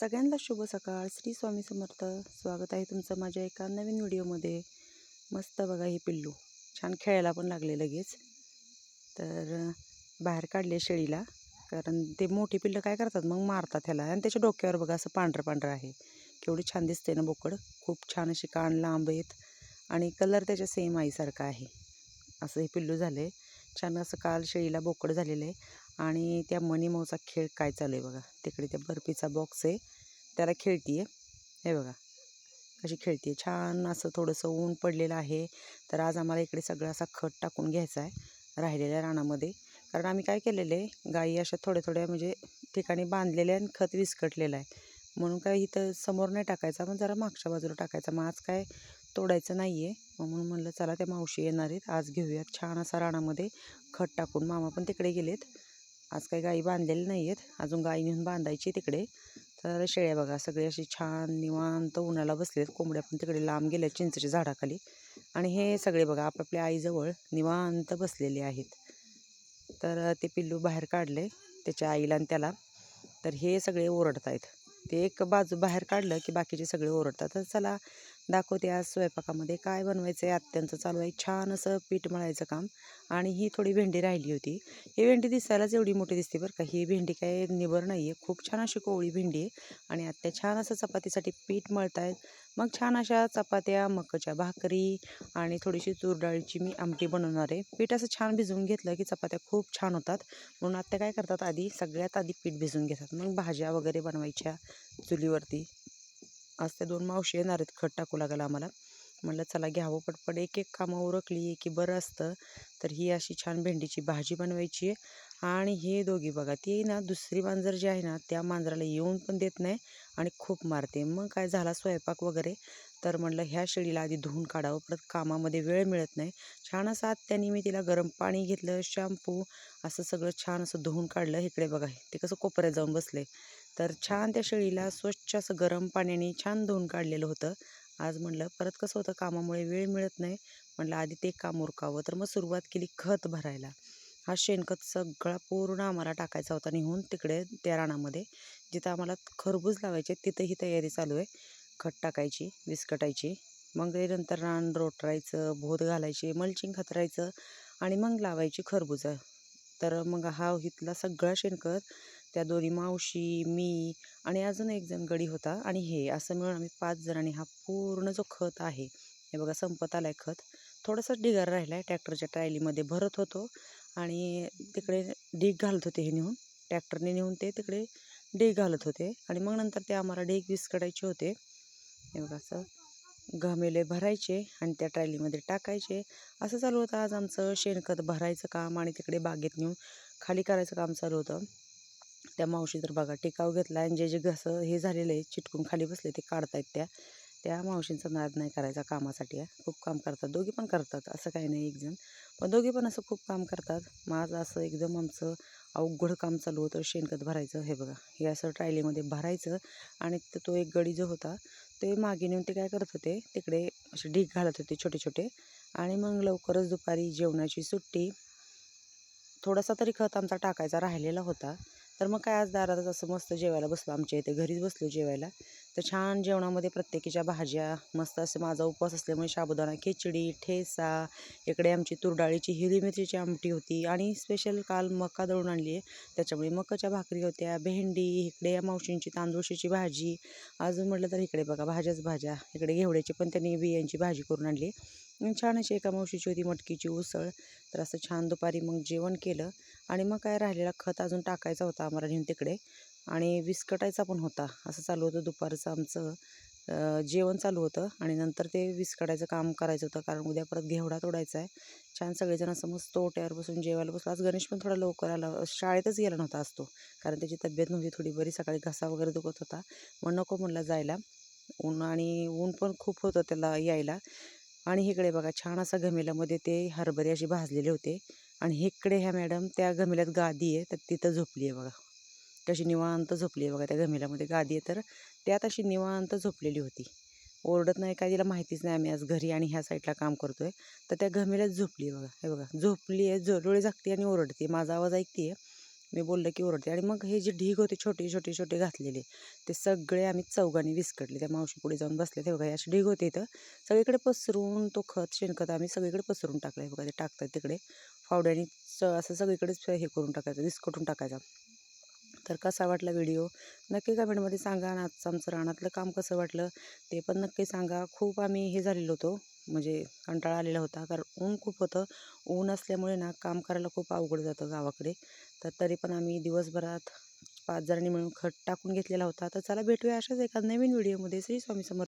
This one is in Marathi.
सगळ्यांना शुभ सकाळ. श्री स्वामी समर्थ. स्वागत आहे तुमचं माझ्या एका नवीन व्हिडिओमध्ये. मस्त बघा हे पिल्लू. छान खेळायला पण लागले लगेच. तर बाहेर काढले शेळीला. कारण ते मोठी पिल्लं काय करतात? मग मारतात ह्याला. आणि त्याच्या डोक्यावर बघा असं पांढरं पांढरं आहे. केवढी छान दिसते ना बोकड. खूप छान अशी कान लांब आहेत. आणि कलर त्याच्या सेम आईसारखा आहे. असं हे पिल्लू झालं आहे छान असं काल शेळीला बोकड झालेलं आहे. आणि त्या मनी मऊचा खेळ काय चालू आहे बघा. तिकडे त्या बर्फीचा बॉक्स आहे. त्याला खेळती हे बघा. कशी खेळते छान असं थोडंसं ऊन पडलेलं आहे. तर आज आम्हाला इकडे सगळं असा खत टाकून घ्यायचा आहे राहिलेल्या रानामध्ये. कारण आम्ही काय केलेलं आहे गाई अशा थोड्या थोड्या म्हणजे ठिकाणी बांधलेल्या आणि खत विस्कटलेलं आहे. म्हणून काय इथं समोर नाही टाकायचा पण जरा मागच्या बाजूला टाकायचा. मग आज काय तोडायचं नाही आहे मग म्हणून म्हणलं चला त्या मावशी येणार आहेत. आज घेऊयात छान असा रानामध्ये खत टाकून. मामा पण तिकडे गेलेत. आज काही गाई बांधलेल्या नाही आहेत अजून गाई नेऊन बांधायची तिकडे तर शेळ्या बघा सगळे अशी छान निवांत उन्हाला बसलेत. कोंबड्या पण तिकडे लांब गेल्या चिंचेच्या झाडाखाली. आणि हे सगळे बघा आपापल्या आईजवळ निवांत बसलेले आहेत. तर ते पिल्लू बाहेर काढले त्याच्या आईला आणि त्याला. तर हे सगळे ओरडत आहेत ते एक बाजू बाहेर काढलं की बाकीचे सगळे ओरडतात. तर चला दाखवते आज स्वयंपाकामध्ये काय बनवायचं आहे आत्यांचं चालू आहे छान असं पीठ मळायचं काम. आणि ही थोडी भेंडी राहिली होती. ही भेंडी दिसायलाच एवढी मोठी दिसते बरं का. ही भेंडी काय निबर नाही आहे खूप छान अशी कोवळी भेंडी आहे. आणि आत्या छान असं चपातीसाठी पीठ मळतायत. मग छान अशा चपात्या मकाच्या भाकरी आणि थोडीशी तूर डाळीची मी आमटी बनवणार आहे. पीठ असं छान भिजवून घेतलं की चपात्या खूप छान होतात. म्हणून आत्या काय करतात? आधी सगळ्यात आधी पीठ भिजवून घेतात. मग भाज्या वगैरे बनवायच्या चुलीवरती. आज त्या दोन मावशी येणार आहेत खत टाकू लागेल आम्हाला. म्हणलं चला घ्यावं पटपट एक एक कामं उरकली की बरं असतं. तर ही अशी छान भेंडीची भाजी बनवायची आहे. आणि हे दोघी बघा ती ना दुसरी मांजर जी आहे ना त्या मांजराला येऊन पण देत नाही आणि खूप मारते. मग काय झाला स्वयंपाक वगैरे. तर म्हणलं ह्या शेळीला आधी धुवून काढावं परत कामामध्ये वेळ मिळत नाही. छान असं आत्याने मी तिला गरम पाणी घेतलं शॅम्पू असं सगळं छान असं धुवून काढलं. इकडे बघा ते कसं कोपऱ्यात जाऊन बसले. तर छान त्या शेळीला स्वच्छ असं गरम पाण्याने छान धुवून काढलेलं होतं. आज म्हणलं परत कसं होतं? कामामुळे वेळ मिळत नाही. म्हणलं आधी ते काम उरकावं. तर मग सुरुवात केली खत भरायला. हा शेणखत सगळा पूर्ण आम्हाला टाकायचा होता निघून तिकडे त्या रानामध्ये. जिथं आम्हाला खरबूज लावायचे तिथं ही तयारी चालू आहे. खत टाकायची विस्कटायची मग ते नंतर रान रोटरायचं भोत घालायचे मल्चिंग खतरायचं आणि मग लावायची खरबुजं. तर मग हा इथला सगळा शेणखत त्या दोन्ही मावशी मी आणि अजून एक जण गडी होता आणि हे असं मिळून आम्ही पाच जणांनी हा पूर्ण जो खत आहे हे बघा संपत आला आहे खत थोडंसं ढिगार राहिला आहे ट्रॅक्टरच्या ट्रायलीमध्ये. भरत होतो आणि तिकडे ढीग घालत होते हे नेऊन. ट्रॅक्टरने नेऊन ते तिकडे ढीग घालत होते आणि मग नंतर ते आम्हाला ढीग विस्कडायचे होते. हे बघा असं घमेले भरायचे आणि त्या ट्रायलीमध्ये टाकायचे. असं चालू होतं. आज आमचं शेणखत भरायचं काम आणि तिकडे बागेत नेऊन खाली करायचं काम चालू होतं. त्या मावशी तर बघा टिकाव घेतला आणि जे जे घसं हे झालेलं आहे चिटकून खाली बसले ते काढतायत त्या. त्या मावशींचा नाद नाही करायचा कामासाठी आहे. खूप काम करतात. दोघी पण करतात असं काही नाही एकजण. पण दोघी पण असं खूप काम करतात. माझं असं एकदम आमचं अवघड काम चालू होतं शेणखत भरायचं हे बघा. हे असं ट्रायलीमध्ये भरायचं आणि तो एक गडी जो होता ते मागे नेऊन ते काय करत होते तिकडे असे ढीग घालत होते छोटे छोटे. आणि मग लवकरच दुपारी जेवणाची सुट्टी. थोडासा तरी खत आमचा टाकायचा राहिलेला होता. तर मग काय आज दारातच असं मस्त जेवायला बसलो आमच्या इथे. घरीच बसलो जेवायला. तर छान जेवणामध्ये प्रत्येकीच्या भाज्या मस्त असं माझा उपवास असल्यामुळे साबुदाणा खिचडी ठेसा इकडे आमची तुरडाळीची हिरवी मिरचीची आमटी होती आणि स्पेशल काल मका दळून आणली आहे. त्याच्यामुळे मकाच्या भाकरी होत्या भेंडी इकडे या मावशींची तांदूळशीची भाजी अजून म्हटलं तर इकडे बघा भाज्याच भाज्या इकडे घेवड्याची पण त्यांनी बियांची भाजी करून आणली आहे. छान अशी एका मावशीची होती मटकीची उसळ. तर असं छान दुपारी मग जेवण केलं आणि मग काय राहिलेला खत अजून टाकायचा होता आम्हाला नेऊन तिकडे. आणि विस्कटायचा पण होता. असं चालू होतं दुपारचं आमचं जेवण चालू होतं आणि नंतर ते विस्कटायचं काम करायचं होतं कारण उद्या परत घेवडा तोडायचा आहे. छान सगळेजण असं मस्त ओट्यावर बसून जेवायला बसलो. आज गणेश पण थोडा लवकर आला. शाळेतच गेला नव्हता असतो कारण त्याची तब्येत नव्हती थोडी बरी. सकाळी घसा वगैरे दुखत होता. मग नको म्हणला जायला. ऊन आणि ऊन पण खूप होतं त्याला यायला. आणि इकडे बघा छान असा घमेल्यामध्ये ते हरभरे असे भाजलेले होते. आणि इकडे ह्या मॅडम त्या घमेल्यात गादी आहे तर तिथं झोपली आहे बघा. कशी निवांत झोपली आहे बघा त्या घमेल्यामध्ये गादी आहे तर त्यात अशी निवांत झोपलेली होती. ओरडत नाही काय तिला माहितीच नाही आम्ही आज घरी आणि ह्या साईडला काम करतो आहे तर त्या घमेल्यात झोपली आहे बघा. हे बघा झोपली आहे जो डोळे झाकते आणि ओरडते. माझा आवाज ऐकते आहे मी बोललं की ओरडते. आणि मग हे जे ढीग होते छोटे छोटे छोटे घातलेले ते सगळे आम्ही चौघांनी विस्कटले. त्या मावशी पुढे जाऊन बसले ते बघा असे ढीग होते इथं. सगळीकडे पसरून तो खत शेणखत आम्ही सगळीकडे पसरून टाकलं. आहे बघा ते टाकतात तिकडे. फावड्याने असं सगळीकडेच हे करून टाकायचं विस्कटून टाकायचा. तर कसा वाटला व्हिडिओ? नक्की कमेंटमध्ये सांगा. आणि आजचं आमचं रानातलं काम कसं वाटलं ते पण नक्की सांगा. खूप आम्ही हे झालेलो होतो. म्हणजे कंटाळा आलेला होता. कारण ऊन खूप होतं. ऊन असल्यामुळे ना काम करायला खूप अवघड जातं गावाकडे. तर तरी पण आम्ही दिवसभरात पाच जणांनी मिळून खत टाकून घेतलेला होता. तर चला भेटूया अशाच एका नवीन व्हिडिओमध्ये. श्री स्वामी समर्थ